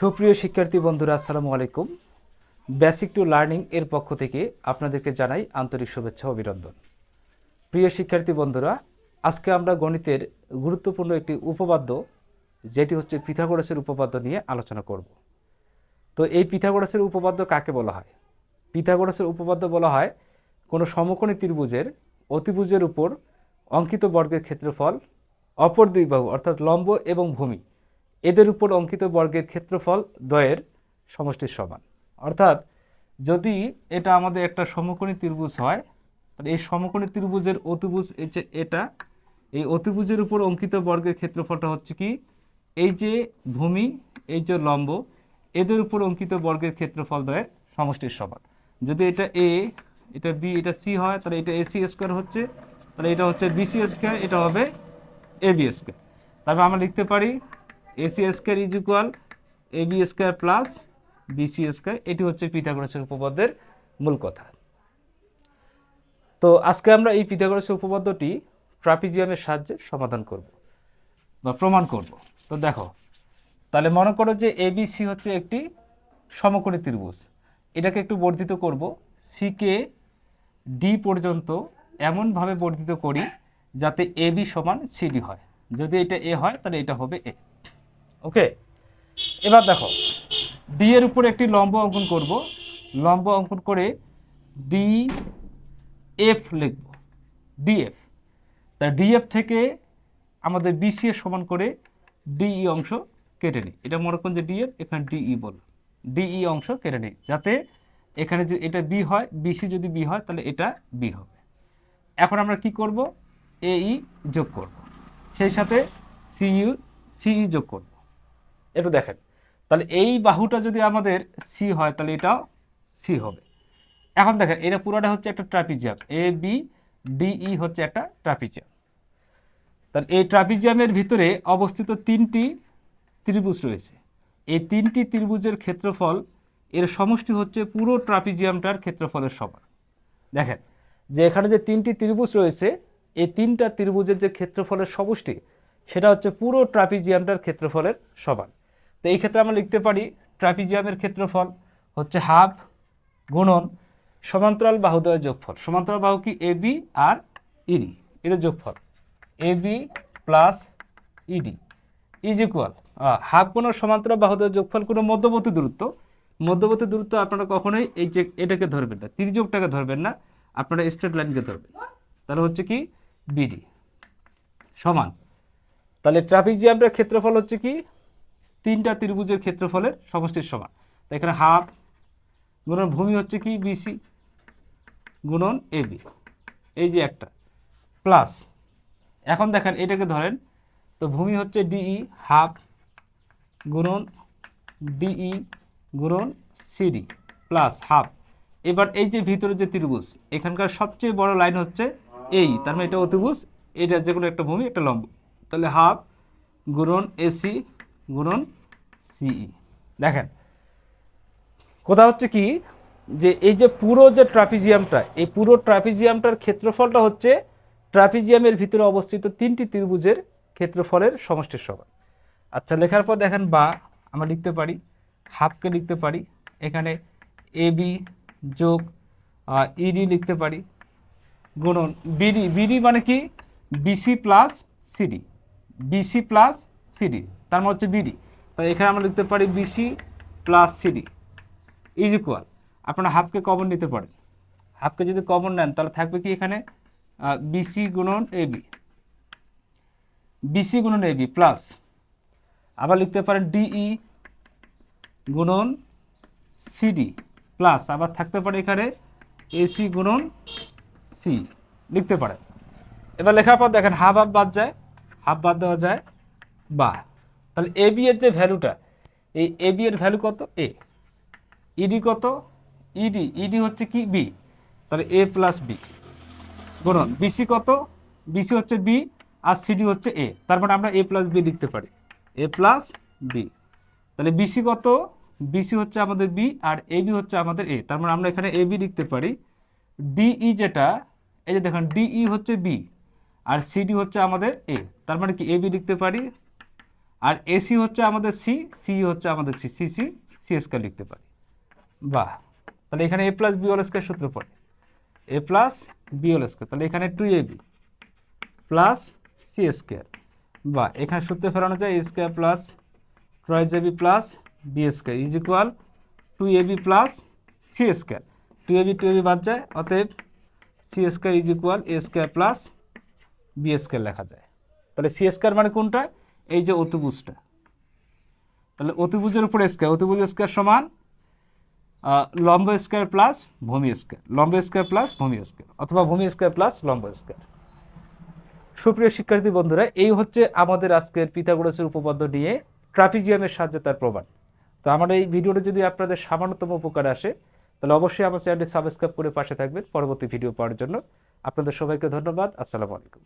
সুপ্রিয় শিক্ষার্থী বন্ধুরা, আসসালামু আলাইকুম। বেসিক টু লার্নিং এর পক্ষ থেকে আপনাদেরকে জানাই আন্তরিক শুভেচ্ছা, অভিনন্দন। প্রিয় শিক্ষার্থী বন্ধুরা, আজকে আমরা গণিতের গুরুত্বপূর্ণ একটি উপপাদ্য, যেটি হচ্ছে পিথাগোরাসের উপপাদ্য নিয়ে আলোচনা করব। তো এই পিথাগোরাসের উপপাদ্য কাকে বলা হয়? পিথাগোরাসের উপপাদ্য বলা হয়, কোনো সমকোণী ত্রিভুজের অতিভুজের উপর অঙ্কিত বর্গের ক্ষেত্রফল অপর দুই বাহু, অর্থাৎ লম্ব এবং ভূমি। এদের উপর অঙ্কিত বর্গের ক্ষেত্রফল দ্বয়ের সমষ্টির সমান। অর্থাৎ যদি এটা আমাদের একটা সমকোণী ত্রিভুজ হয় এই সমকোণী ত্রিভুজের অতিভুজ এটা, এই অতিভুজের উপর অঙ্কিত বর্গের ক্ষেত্রফলটা হচ্ছে কি? এই যে ভূমি, এই যে লম্ব, এদের উপর অঙ্কিত বর্গের ক্ষেত্রফল দ্বয়ের সমষ্টির সমান। যদি এটা এ এটা বি এটা সি হয়, তাহলে এটা এসি স্কোয়ার হচ্ছে, তাহলে এটা হচ্ছে বিসি স্কোয়ার এটা হবে এ বি স্কোয়ার তারপর আমরা লিখতে পারি AC square is equal A B square plus BC square এটি হচ্ছে পিথাগোরাসের উপপাদ্যের মূল কথা। তো আজকে আমরা এই পিথাগোরাসের উপপাদ্যটি ট্রাপিজিয়ামের সাহায্যে সমাধান করব বা প্রমাণ করব। তো দেখো, তাহলে মনে করো যে এবিসি হচ্ছে একটি সমকোণী ত্রিভুজ। এটাকে একটু বর্ধিত করব। সিকে ডি পর্যন্ত এমনভাবে বর্ধিত করি যাতে এ বি সমান সিডি হয়। যদি এটা এ হয়, তাহলে এটা হবে এ ওকে এবার দেখো ডি এর উপরে একটি লম্ব অঙ্কন করব। লম্ব অঙ্কন করে ডি এফ লিখব। ডিএফ তা ডিএফ থেকে আমাদের বিসি এর সমান করে ডিই অংশ কেটে নিই। এটা মনে করুন যে ডিএফ এখানে ডিই বল। ডিই অংশ কেটে নিই, যাতে এখানে যে এটা বি হয় বিসি যদি বি হয়, তাহলে এটা বি হবে। এখন আমরা কি করব? এই যোগ করব। সেই সাথে সিইউ সিই যোগ করব। একটু দেখেন। তাহলে এই বাহুটা যদি আমাদের সি হয়, তাহলে এটাও সি হবে। এখন দেখেন, এটা পুরোটা হচ্ছে একটা ট্রাপিজিয়াম। এ বি ডিই হচ্ছে একটা ট্রাপিজিয়াম। তাহলে এই ট্রাপিজিয়ামের ভিতরে অবস্থিত তিনটি ত্রিভুজ রয়েছে। এই তিনটি ত্রিভুজের ক্ষেত্রফল, এর সমষ্টি হচ্ছে পুরো ট্রাপিজিয়ামটার ক্ষেত্রফলের সমান। দেখেন, যে এখানে যে তিনটি ত্রিভুজ রয়েছে, এই তিনটা ত্রিভুজের যে ক্ষেত্রফলের সমষ্টি, সেটা হচ্ছে পুরো ট্রাপিজিয়ামটার ক্ষেত্রফলের সমান। তো এই ক্ষেত্রে আমরা লিখতে পারি ট্রাপিজিয়ামের ক্ষেত্রফল হচ্ছে হাফ গুণন সমান্তরাল বাহুদ্বয়ের যোগফল। সমান্তরাল বাহু কি? এ বি আর ইডি এটা যোগফল। A B plus ED is equal half গুণন সমান্তরাল বাহুদ্বয়ের যোগফল কোনো মধ্যবর্তী দূরত্ব। মধ্যবর্তী দূরত্ব আপনারা কখনোই এই যে এটাকে ধরবেন না তির্যকটাকে ধরবেন না, আপনারা স্ট্রেট লাইনকে ধরবেন। তাহলে হচ্ছে কি? বিডি সমান। তাহলে ট্রাফিক ট্রাপিজিয়ামটার ক্ষেত্রফল হচ্ছে কি? তিনটা ত্রিভুজের ক্ষেত্রফলের সমষ্টির সমান। তো এখানে হাফ গুণন ভূমি হচ্ছে কি? বিসি গুণন এবি এই যে একটা। প্লাস এখন দেখেন এটাকে ধরেন, তো ভূমি হচ্ছে ডিই হাফ গুণন ডিই গুণন সিডি প্লাস হাফ এবার এই যে ভিতরে যে ত্রিভুজ, এখানকার সবচেয়ে বড় লাইন হচ্ছে এই তার মানে এটা অতিভুজ, এটা যে কোনো একটা ভূমি, একটা লম্ব। তাহলে হাফ গুণন এসি গুণন সিই। দেখেন, কথা হচ্ছে কি যে এই যে পুরো যে ট্রাপিজিয়ামটা এই পুরো ট্রাপিজিয়ামটার ক্ষেত্রফলটা হচ্ছে ট্রাপিজিয়ামের ভিতরে অবস্থিত তিনটি ত্রিভুজের ক্ষেত্রফলের সমষ্টির সমান। আচ্ছা লেখার পর দেখেন বা, আমরা লিখতে পারি, হাফকে লিখতে পারি, এখানে এ বি যোগ ইডি লিখতে পারি, গুণন বিডি বিডি মানে কি? BC plus CD BC plus CD তার মানে হচ্ছে বিডি তাই এখানে আমরা লিখতে পারি BC plus CD is equal আপনারা হাফকে কমন নিতে পারেন। হাফকে যদি কমন নেন, তাহলে থাকবে কি এখানে? বিসি গুণন এবি বিসি গুণন এবি প্লাস আবার লিখতে পারেন ডিই গুণন সিডি প্লাস আবার থাকতে পারে এখানে এসি গুণন সি লিখতে পারেন। এবার লেখার পর দেখেন হাফ হাফ বাদ যায় হাফ বাদ দেওয়া যায় বা তাহলে এ বি এর যে ভ্যালুটা এই এ বি এর ভ্যালু কত? এ ইডি কত? ইডি ইডি হচ্ছে কি? বি তাহলে এ প্লাস বি গুণন। বিসি কত? বিসি হচ্ছে বি আর সিডি হচ্ছে এ তার মানে আমরা এ প্লাস বি লিখতে পারি। এ প্লাস বি তাহলে বিসি কত? বিসি হচ্ছে আমাদের বি আর এ বি হচ্ছে আমাদের এ তার মানে আমরা এখানে এ বি লিখতে পারি। ডিই যেটা, এই যে দেখেন ডিই হচ্ছে বি আর সিডি হচ্ছে আমাদের এ তার মানে কি এ বি লিখতে পারি? আর এসি হচ্ছে আমাদের সি সি হচ্ছে আমাদের C C C C square লিখতে পারি। বাহ, তাহলে এখানে A plus B whole square সূত্র পড়ে। A plus B whole square তাহলে এখানে two A B plus C square বা এখানে সূত্রে ফেরানো যায় A square plus twice A B plus B square is equal to A B plus C square two A B two A B বাদ যায়, অতএব C square is equal A square plus B square লেখা যায়। তাহলে C square মানে কোনটা? এই যে অতিভুজটা। তাহলে অতিভুজের উপর স্কোয়ার অতিভুজ স্কোয়ার সমান লম্ব স্কোয়ার প্লাস ভূমি স্কোয়ার লম্ব স্কোয়ার প্লাস ভূমি স্কোয়ার অথবা ভূমি স্কোয়ার প্লাস লম্ব স্কোয়ার সুপ্রিয় শিক্ষার্থী বন্ধুরা, এই হচ্ছে আমাদের আজকের পিথাগোরাসের উপপাদ্য নিয়ে ট্রাফিজিয়ামের সাহায্যে তার প্রমাণ। তো আমার এই ভিডিওটা যদি আপনাদের সামান্যতম উপকার আসে, তাহলে অবশ্যই আমার চ্যানেলটি সাবস্ক্রাইব করে পাশে থাকবেন। পরবর্তী ভিডিও পাওয়ার জন্য আপনাদের সবাইকে ধন্যবাদ। আসসালামু আলাইকুম।